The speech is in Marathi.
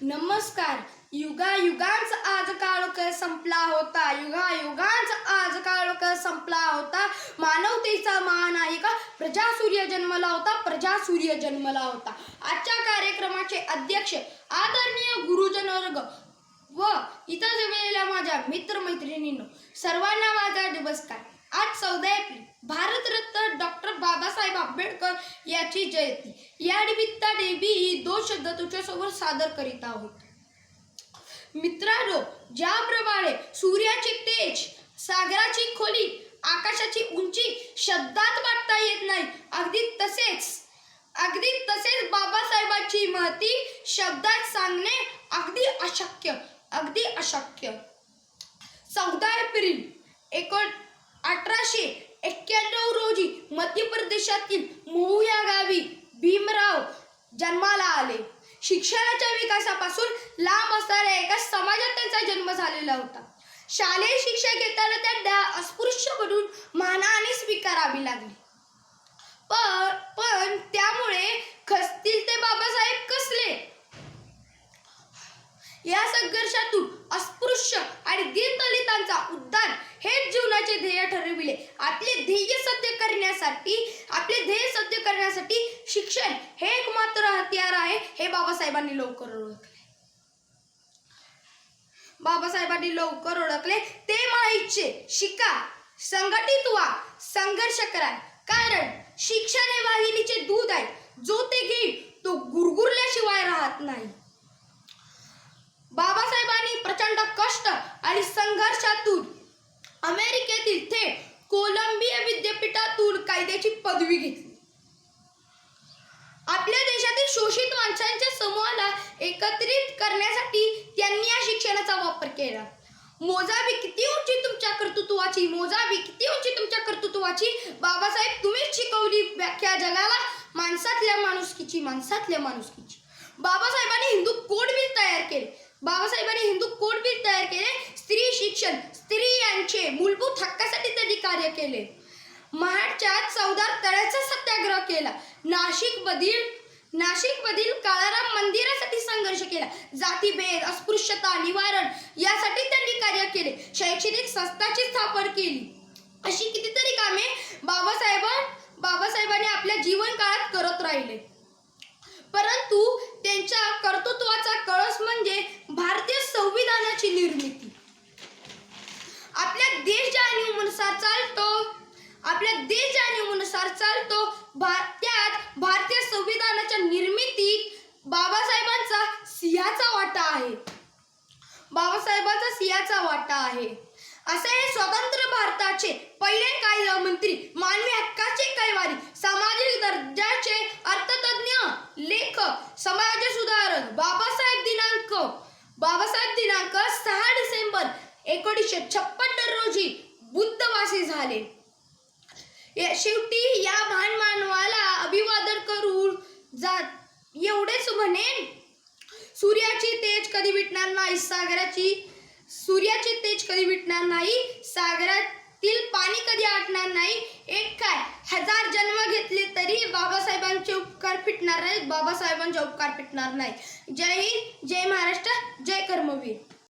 नमस्कार. युगा युगांच आज काळोख संपला होता. युगा युगांच आज काळोख संपला होता. मानवतेचा महानायिका प्रजासूर्य जन्मला होता. प्रजासूर्य जन्मला होता. आजच्या कार्यक्रमाचे अध्यक्ष आदरणीय गुरुजन वर्ग व इतर जमलेल्या माझ्या मित्रमैत्रिणींनो सर्वांना माझा नमस्कार. आज चौदा एप्रिल भारतरत्न डॉक्टर बाबासाहेब आंबेडकर याची जयंती. या निमित्ताने मी शब्द तुमच्यासमोर सादर करीत आहोत. मित्रांनो ज्याप्रमाणे सूर्याचे तेज सागराची खोली आकाशाची उंची शब्दात मांडता येत नाही अगदी तसेच अगदी तसेच बाबासाहेबांची महती शब्दात सांगणे अगदी अशक्य अगदी अशक्य. चौदा एप्रिल एकोण अठराशे एक्क्याण्णव रोजी मध्य प्रदेशातील महू या गावी भीमराव जन्माला शिक्षणाच्या विकासापासून लांब असणाऱ्या एका समाजात त्यांचा जन्म झालेला होता. शालेय शिक्षण घेताना त्यांना अस्पृश्य म्हणून मानाने स्वीकारावी लागली. पण पण त्यामुळे खसतील ते बाबासाहेब कसले? या संघर्षातून अस्पृश्य आणि दीनदलितांचा उद्धार हेच जीवनाचे ध्येय ठरविले. आपले ध्येय सत्य करण्यासाठी ध्येय सत्य करण्यासाठी शिक्षण हे एकमात्र हत्यार आहे हे बाबासाहेबांनी लवकर ओळखले. बाबासाहेबांनी लवकर ओळखले. ते म्हणायचे शिका संघटित व्हा संघर्ष करा. कारण शिक्षण हे वाहिनीचे दूध आहे. जो ते घेईल तो गुरगुरल्याशिवाय राहत नाही. बाबासाहेबांनी प्रचंड कष्ट आणि संघर्षातून अमेरिकेतील थेट कोलंबिया विद्यापीठातून काही एकत्रित करण्यासाठी त्यांनी या शिक्षणाचा वापर केला. मोजावी किती उंची तुमच्या कर्तृत्वाची? मोजावी किती उंची तुमच्या कर्तृत्वाची? बाबासाहेब तुम्हीच शिकवली व्याख्या जगाला माणसातल्या माणुसकीची माणसातल्या माणुसकीची. बाबासाहेबांनी हिंदू कोड बिल तयार केले. बाबासाहेबांनी हिंदू कोड बिल तयार केले. स्त्री शिक्षण स्त्रियांचे मूलभूत हक्कासाठी त्यांनी कार्य केले. महाडच्या चौदार तळ्याचा सत्याग्रह केला. नाशिक मधील नाशिक मधील काळाराम मंदिरासाठी केला. जातीभेद अस्पृश्यता निवारण यासाठी त्यांनी कार्य केले. शैक्षणिक संस्थाची स्थापना केली. अशी कितीतरी कामे बाबासाहेब बाबासाहेबांनी आपल्या जीवन काळात करत राहिले. परंतु त्यांच्या कर्तृत्वाचा कळस म्हणजे भारतीय संविधानाची निर्मिती. आपल्या देश ज्या चालतो. आपल्या देश ज्या चालतो. भा- त्यात भारतीय संविधानाच्या निर्मितीत बाबासाहेबांचा सिंहाचा वाटा आहे. बाबासाहेबांचा सिंहाचा वाटा आहे. असे हे स्वतंत्र भारताचे पहिले कायदामंत्री मानवी हक्काचे कैवारी सामाजिक दर्जाचे अर्थतज्ञ लेखक समाज सुधारक बाबासाहेब दिनांक. बाबासाहेब दिनांक सहा डिसेंबर एकोणीसशे छप्पन्न रोजी बुद्धवासी झाले. या- शेवटी या महान मानवाला अभिवादन करून जात एवढेच म्हणेन. सूर्याची तेज कधी विटणार नाही? सागराची सूर्याची तेज कधी विटणार नाही? सागरातील पाणी कधी आटणार नाही? एक काय? हजार जन्म घेतले तरी बाबासाहेबांचे उपकार फिटणार नाही बाबासाहेबांचे उपकार फिटणार नाही जय हिंद जय महाराष्ट्र जय कर्मवीर.